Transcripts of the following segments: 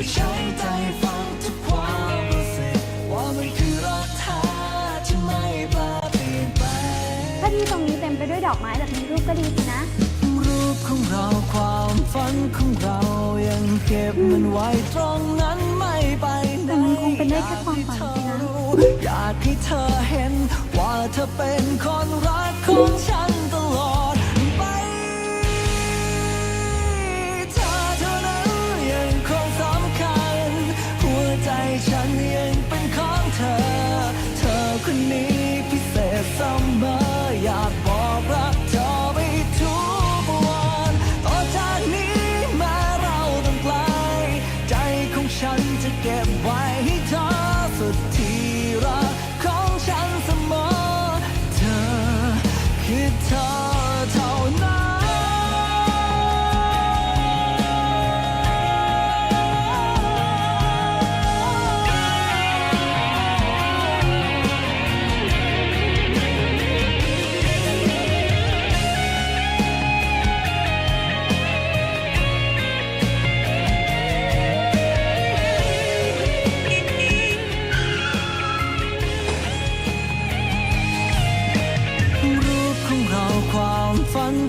ก็ใช้ใจฟังทุกความรู้สึกว่ามันคือรักแท้ที่ไม่แปรเปลี่ยนแปลงถ้าที่ตรงนี้เต็มไปด้วยดอกไม้แบบนี้รูปก็ดีสินะ รูปของเราความฝันของเรายังเก็บมันไว้ตรงนั้นไม่ไปไหนแต่มันคงเป็นได้แค่ความฝันสินะ อยากให้เธอเห็นว่าเธอเป็นคนรักข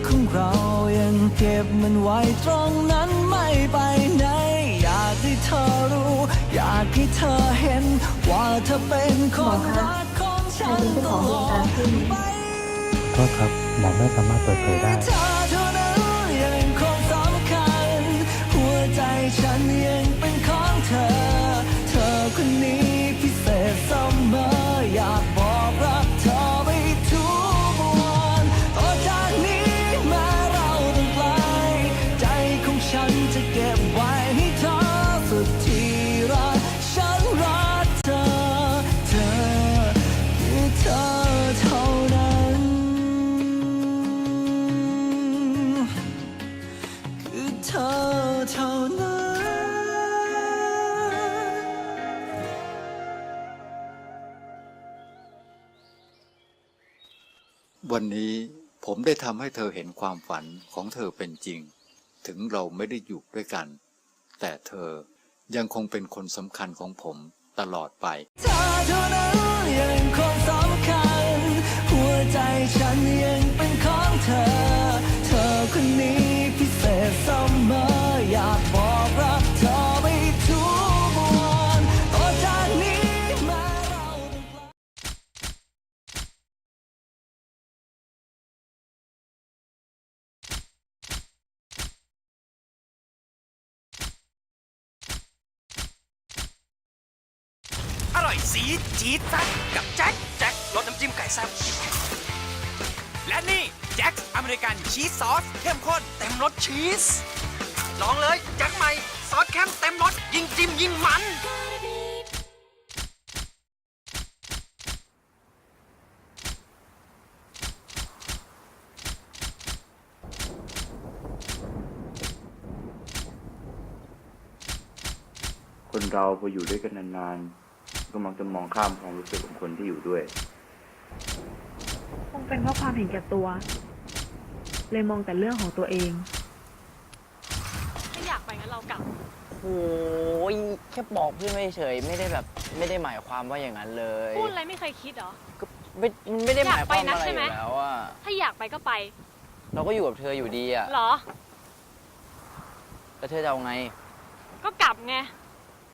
ของเรายังเก็บมันไว้ตรงนั้นไม่ไปไหน อยากให้เธอรู้ อยากให้เธอเห็น ว่าเธอเป็นคนรักของฉันตลอดไปก็ครับหมอไม่สามารถเปิดเผยได้ วันนี้ผมได้ทำให้เธอเห็นความฝันของเธอเป็นจริง ถึงเราไม่ได้อยู่ด้วยกัน แต่เธอยังคงเป็นคนสำคัญของผมตลอดไปเธอเท่านั้นยังคงสำคัญ หัวใจฉันยัง สีจี๊ดซัดกับแจ็คแจ็ครสน้ำจิ้มไก่แซ่บและนี่แจ็คอเมริกันชีสซอสเข้มข้นเต็มรสชีส ลองเลยแจ็คใหม่ซอสเข้มเต็มรสยิ่งจิ้มยิ่งมัน คนเราพออยู่ด้วยกันนานๆ ก็มักจะมองข้ามความรู้สึกของคนที่อยู่ด้วย คงเป็นเพราะความเห็นแก่ตัว เลยมองแต่เรื่องของตัวเองถ้าอยากไปงั้นเรากลับ โอ้ยแค่บอกเพื่อนไม่เฉยไม่ได้แบบไม่ได้หมายความว่าอย่างนั้นเลยพูดอะไรไม่เคยคิดเหรอ ก็ไม่มันไม่ได้หมายความอยากไปนักอะไรใช่อไหมยู่แล้วอะถ้าอยากไปก็ไป เราก็อยู่กับเธออยู่ดีอะเหรอ แล้วเธอจะเอาไง ก็กลับไง